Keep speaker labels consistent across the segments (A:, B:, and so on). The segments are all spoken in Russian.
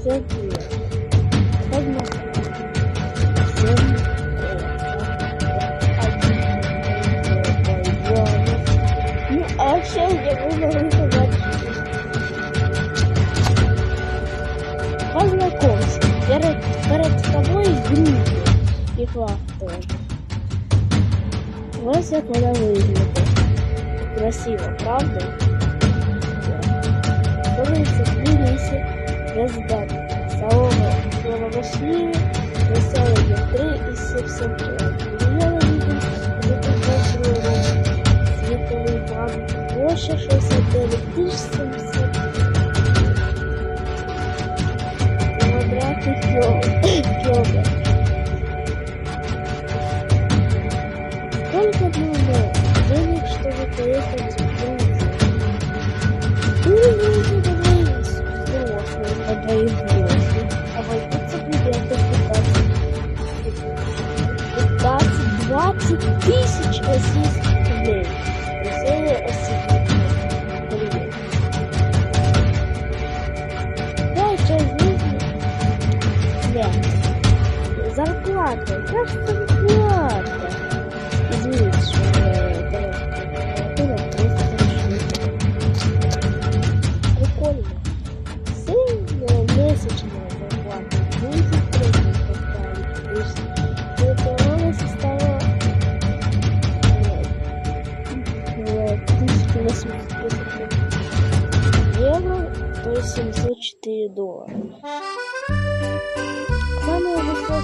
A: Всем привет. Сегодня всем привет. Ну, а сейчас я буду рассказать. Познакомься. Перед, перед тобой Грузия и Клавтон. Ось як вона виглядає. Красиво, правда? Подивіться, в Тбілісі, президент Салону Словомашніві, населення 3,7 мільйона людей, запроваджували світовий банк, площа 69 тисяч 700 квадратних кілометрів.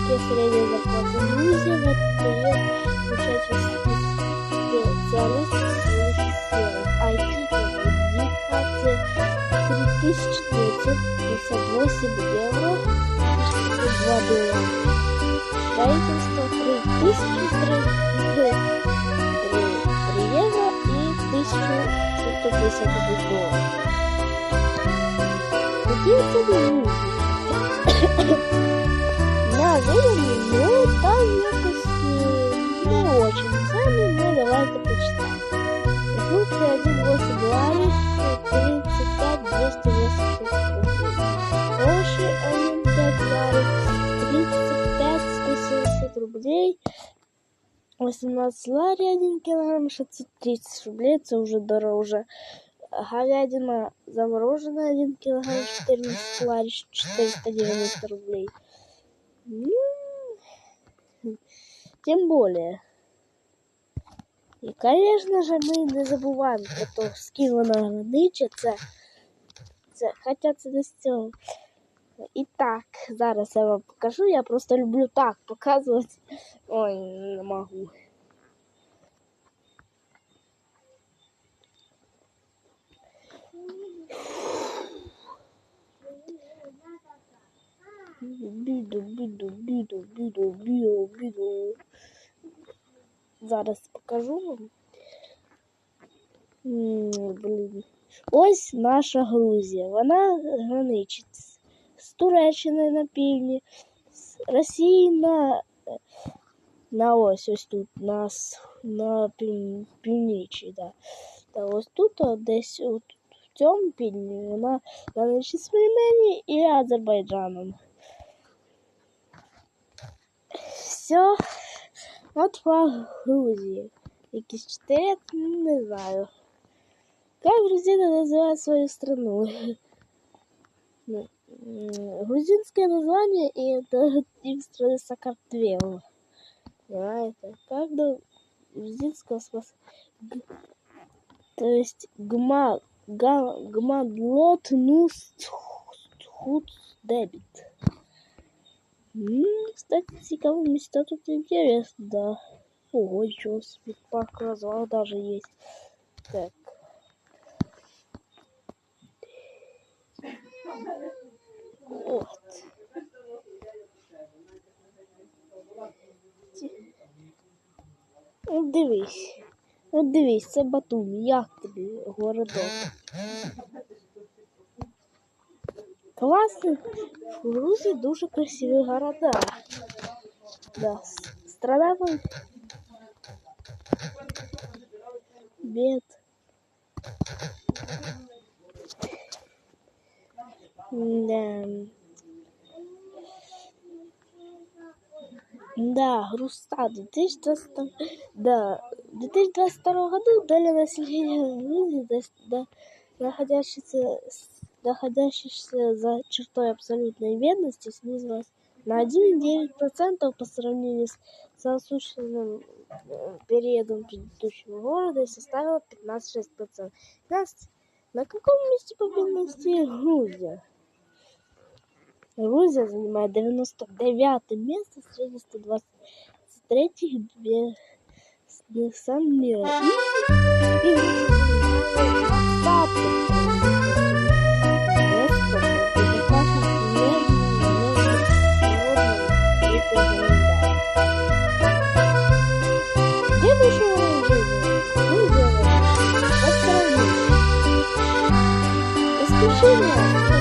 A: Высокие средние зарплаты Грузии в этот период включают специалисты следующих сферах. IT, коммуникация 3958 евро, 2 доллара. Строительство 3003 евро и 1150 долларов. Какие цены в Неожиданно, но там якось не очень сами, но давайте почитаем. Функция 1.8 долларов, 35 286 рублей. Гроши 1.5 долларов, 35 170 рублей. 18 ларей 1 килограмм, 630 рублей, это уже дороже. Говядина замороженная 1 килограмм, 14 ларей, 490 рублей. Ну, Тем более. І, звісно ж, ми не забуваємо про те, з ким вона граничить. Це, це, хоча це не з цього. І так, зараз я вам покажу. Я просто люблю так показувати. Ой, не можу. Біду, біду, біду, біду, біду, біду. Зараз покажу вам. М, Блін. Ось наша Грузія. Вона граничить з- з Туреччиною на півдні, з Росії на, на ось ось тут, на, с- на пів, північі. Да. Та ось тут, от десь от, в цьому півдні, вона граничить з Вірменією і Азербайджаном. Все. От Грузии. Якісь чотири, ну, не знаю. Как грузины называют свою страну? Ну, Грузинское название и это их страны Сакартвел. Понимаете? Как до грузинского спас... г- То есть гма... Га... Гмадлот нус худ дебит. М, Кстати, цікаво места тут интересно, да. Ого, ничего себе, парк развал даже есть. Так. Вот. Ті- От дивись. От дивись, це Батумі. Як тобі городок? Классно. в Грузии дуже красивые города. Да, страна вам бед. Да. Да, груста. В 2022, да, в 2022 году дали население Грузии, да, находящейся находящихся, за чертой абсолютной бедности, снизилась на 1,9% по сравнению с соответственным э, периодом предыдущего года и составила 15,6%. 15 на каком месте по бедности Грузия? Грузия занимает 99 место среди 123 бедных стран мира. И, и Грузия занимает 20是脸。